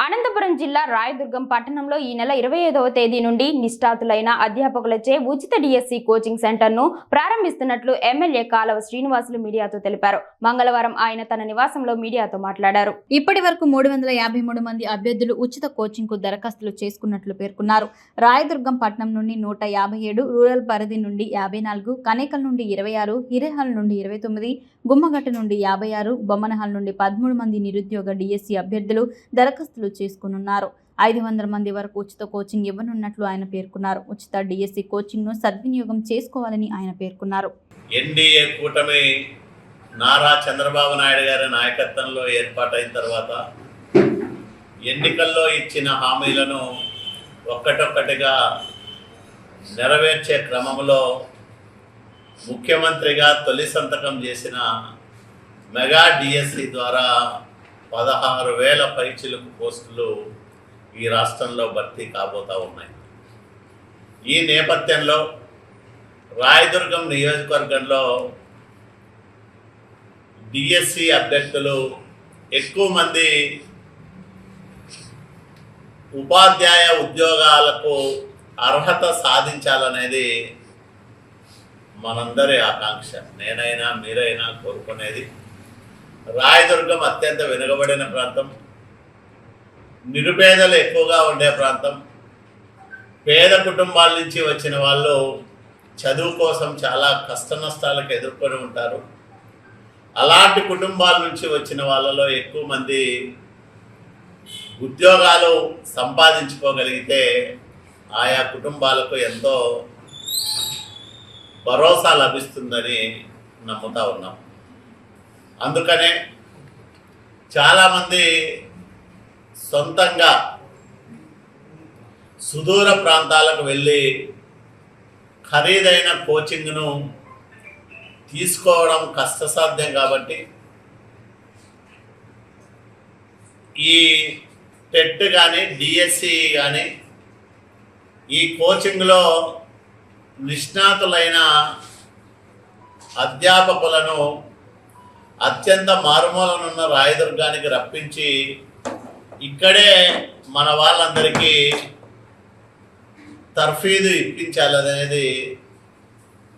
అనంతపురం జిల్లా రాయదుర్గం పట్టణంలో ఈ నెల ఇరవై ఐదవ తేదీ నుండి నిష్ఠాతులైన అధ్యాపకులచే ఉచిత డిఎస్సి కోచింగ్ సెంటర్ను ప్రారంభిస్తున్నట్లు ఎమ్మెల్యే కాలవ శ్రీనివాసులు మీడియాతో తెలిపారు. మంగళవారం ఆయన తన నివాసంలో మీడియాతో మాట్లాడారు. ఇప్పటి వరకు మూడు వందల యాభై మూడు మంది అభ్యర్థులు ఉచిత కోచింగ్కు దరఖాస్తులు చేసుకున్నట్లు పేర్కొన్నారు. రాయదుర్గం పట్నం నుండి నూట యాభై ఏడు రూరల్ పరిధి నుండి యాభై నాలుగు కనేకల్ నుండి ఇరవై ఆరు హిరేహాల్ నుండి ఇరవై తొమ్మిది గుమ్మగట్ట నుండి యాభై ఆరు బొమ్మనహాల్ నుండి పదమూడు మంది నిరుద్యోగ డిఎస్సి అభ్యర్థులు దరఖాస్తులు చేసుకునున్నారు. ఐదు వందల మంది వరకు ఉచిత కోచింగ్ ఇవ్వనున్నట్లు ఆయన పేర్కొన్నారు. ఉచిత డిఎస్సి కోచింగ్ను సద్వినియోగం చేసుకోవాలని ఆయన పేర్కొన్నారు. ఎన్డీఏ కూటమి నారా చంద్రబాబు నాయుడు గారి నాయకత్వంలో ఏర్పాటైన తర్వాత ఎన్నికల్లో ఇచ్చిన హామీలను ఒక్కటొక్కటిగా నెరవేర్చే క్రమంలో ముఖ్యమంత్రిగా తొలి సంతకం చేసిన మెగా డిఎస్సి ద్వారా పదహారు వేల పైచిలకు పోస్టులు ఈ రాష్ట్రంలో భర్తీ కాబోతూ ఉన్నాయి. ఈ నేపథ్యంలో రాయదుర్గం నియోజకవర్గంలో డిఎస్సి అభ్యర్థులు ఎక్కువ మంది ఉపాధ్యాయ ఉద్యోగాలకు అర్హత సాధించాలనేది మనందరి ఆకాంక్ష. నేనైనా మీరైనా కోరుకునేది రాయదుర్గం అత్యంత వెనుకబడిన ప్రాంతం. నిరుపేదలు ఎక్కువగా ఉండే ప్రాంతం. పేద కుటుంబాల నుంచి వచ్చిన వాళ్ళు చదువు కోసం చాలా కష్ట నష్టాలకు ఎదుర్కొని ఉంటారు. అలాంటి కుటుంబాల నుంచి వచ్చిన వాళ్ళలో ఎక్కువ మంది ఉద్యోగాలు సంపాదించుకోగలిగితే ఆయా కుటుంబాలకు ఎంతో భరోసా లభిస్తుందని నమ్ముతా ఉన్నాం. అందుకనే చాలామంది సొంతంగా సుదూర ప్రాంతాలకు వెళ్ళి ఖరీదైన కోచింగ్ను తీసుకోవడం కష్టసాధ్యం కాబట్టి ఈ టెట్ కానీ డిఎస్సి కానీ ఈ కోచింగ్లో నిష్ణాతులైన అధ్యాపకులను అత్యంత మారుమూలనున్న రాయదుర్గానికి రప్పించి ఇక్కడే మన వాళ్ళందరికీ తర్ఫీదు ఇప్పించాలనేది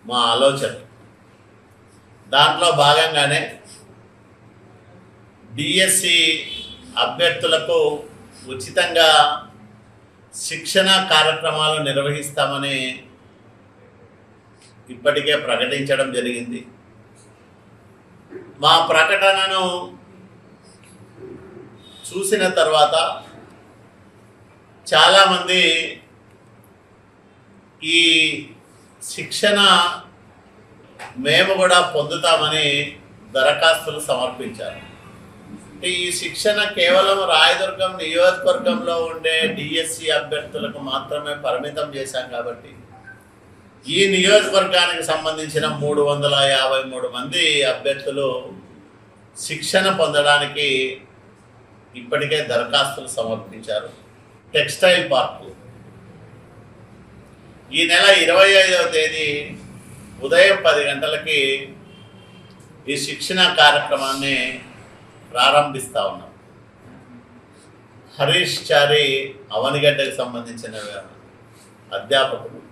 మా ఆలోచన. దాంట్లో భాగంగానే డిఎస్సి అభ్యర్థులకు ఉచితంగా శిక్షణ కార్యక్రమాలు నిర్వహిస్తామని ఇప్పటికే ప్రకటించడం జరిగింది. మా ప్రకటనను చూసిన తర్వాత చాలామంది ఈ శిక్షణ మేము కూడా పొందుతామని దరఖాస్తులు సమర్పించారు. అంటే ఈ శిక్షణ కేవలం రాయదుర్గం నియోజకవర్గంలో ఉండే డిఎస్సి అభ్యర్థులకు మాత్రమే పరిమితం చేశాం కాబట్టి ఈ నియోజకవర్గానికి సంబంధించిన మూడు వందల యాభై మూడు మంది అభ్యర్థులు శిక్షణ పొందడానికి ఇప్పటికే దరఖాస్తులు సమర్పించారు. టెక్స్టైల్ పార్కు ఈ నెల ఇరవై ఐదవ తేదీ ఉదయం పది గంటలకి ఈ శిక్షణ కార్యక్రమాన్ని ప్రారంభిస్తా ఉన్నాం. హరీష్ చారి అవనిగడ్డకు సంబంధించిన అధ్యాపకులు.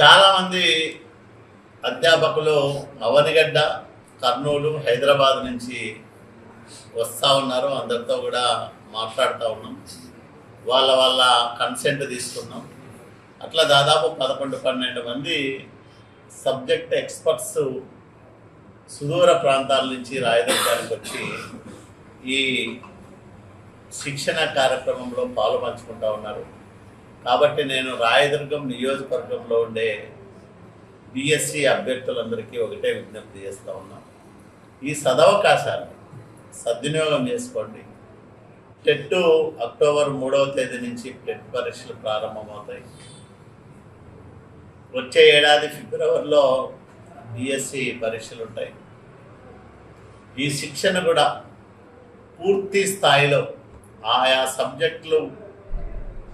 చాలామంది అధ్యాపకులు అవనిగడ్డ కర్నూలు హైదరాబాద్ నుంచి వస్తూ ఉన్నారు. అందరితో కూడా మాట్లాడుతూ ఉన్నాం. వాళ్ళ వాళ్ళ కన్సెంట్ తీసుకున్నాం. అట్లా దాదాపు పదకొండు పన్నెండు మంది సబ్జెక్ట్ ఎక్స్పర్ట్స్ సుదూర ప్రాంతాల నుంచి రాయదుర్గానికి వచ్చి ఈ శిక్షణ కార్యక్రమంలో పాలు పంచుకుంటా ఉన్నారు. కాబట్టి నేను రాయదుర్గం నియోజకవర్గంలో ఉండే బిఎస్సి అభ్యర్థులందరికీ ఒకటే విజ్ఞప్తి చేస్తూ ఉన్నాం. ఈ సదవకాశాన్ని సద్వినియోగం చేసుకోండి. టెట్ అక్టోబర్ మూడవ తేదీ నుంచి టెట్ పరీక్షలు ప్రారంభమవుతాయి. వచ్చే ఏడాది ఫిబ్రవరిలో బిఎస్సి పరీక్షలు ఉంటాయి ఈ శిక్షణ కూడా పూర్తి స్థాయిలో ఆయా సబ్జెక్టులు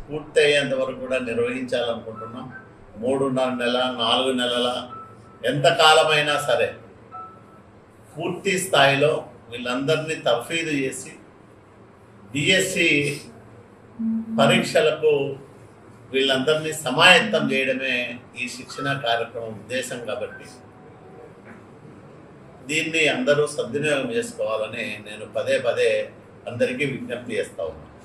పూర్తయ్యేంత వరకు కూడా నిర్వహించాలనుకుంటున్నాం. మూడున్నర నెల నాలుగు నెలల ఎంతకాలమైనా సరే పూర్తి స్థాయిలో వీళ్ళందరినీ తఫీదు చేసి డిఎస్సి పరీక్షలకు వీళ్ళందరినీ సమాయత్తం చేయడమే ఈ శిక్షణ కార్యక్రమం ఉద్దేశం కాబట్టి దీన్ని అందరూ సద్వినియోగం చేసుకోవాలని నేను పదే పదే అందరికీ విజ్ఞప్తి చేస్తా ఉన్నాను